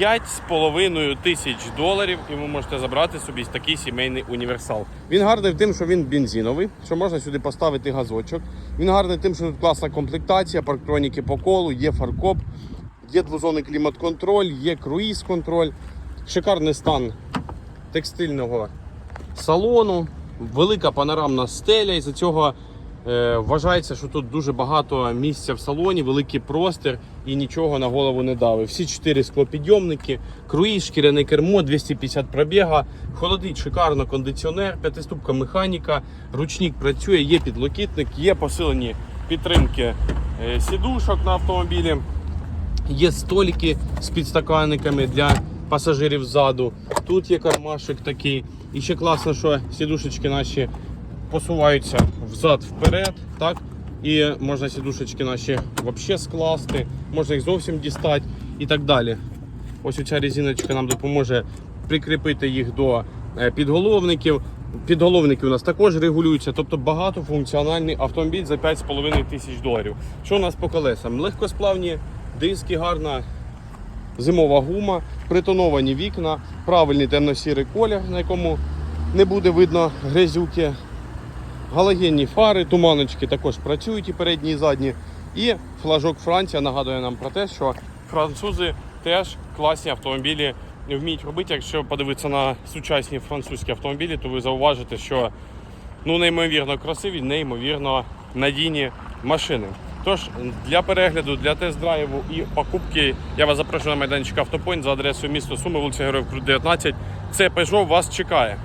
5,5 тисяч доларів, і ви можете забрати собі такий сімейний універсал. Він гарний тим, що він бензиновий, що можна сюди поставити газочок. Він гарний тим, що тут класна комплектація, парктроніки по колу, є фаркоп, є двозонний клімат-контроль, є круїз-контроль, шикарний стан текстильного салону, велика панорамна стеля. І за цього вважається, що тут дуже багато місця в салоні, великий простір і нічого на голову не дави. Всі чотири склопідйомники, круїз, шкіряне кермо, 250 пробіга, холодить шикарно кондиціонер, п'ятиступка механіка, ручник працює, є підлокітник, є посилені підтримки е, сідушок на автомобілі. Є столики з підстаканниками для пасажирів ззаду. Тут є кармашик такий. І ще класно, що сідушечки наші посуваються взад-вперед. так? І можна сідушечки наші взагалі скласти, можна їх зовсім дістати і так далі. Ось оця резиночка нам допоможе прикріпити їх до е, підголовників. Підголовники у нас також регулюються, тобто багатофункціональний автомобіль за 5,5 тисяч доларів. Що у нас по колесам? Легкосплавні диски, гарна зимова гума, притоновані вікна, правильний темно-сірий колір, на якому не буде видно грязюки. Галогенні фари, туманочки також працюють і передні, і задні. І флажок Франція нагадує нам про те, що французи теж класні автомобілі вміють робити. Якщо подивитися на сучасні французькі автомобілі, то ви зауважите, що ну, неймовірно красиві, неймовірно надійні машини. Тож для перегляду, для тест-драйву і покупки я вас запрошую на майданчик Автопойнт за адресою місто Суми, вулиця Героїв Крут 19. Це Peugeot вас чекає.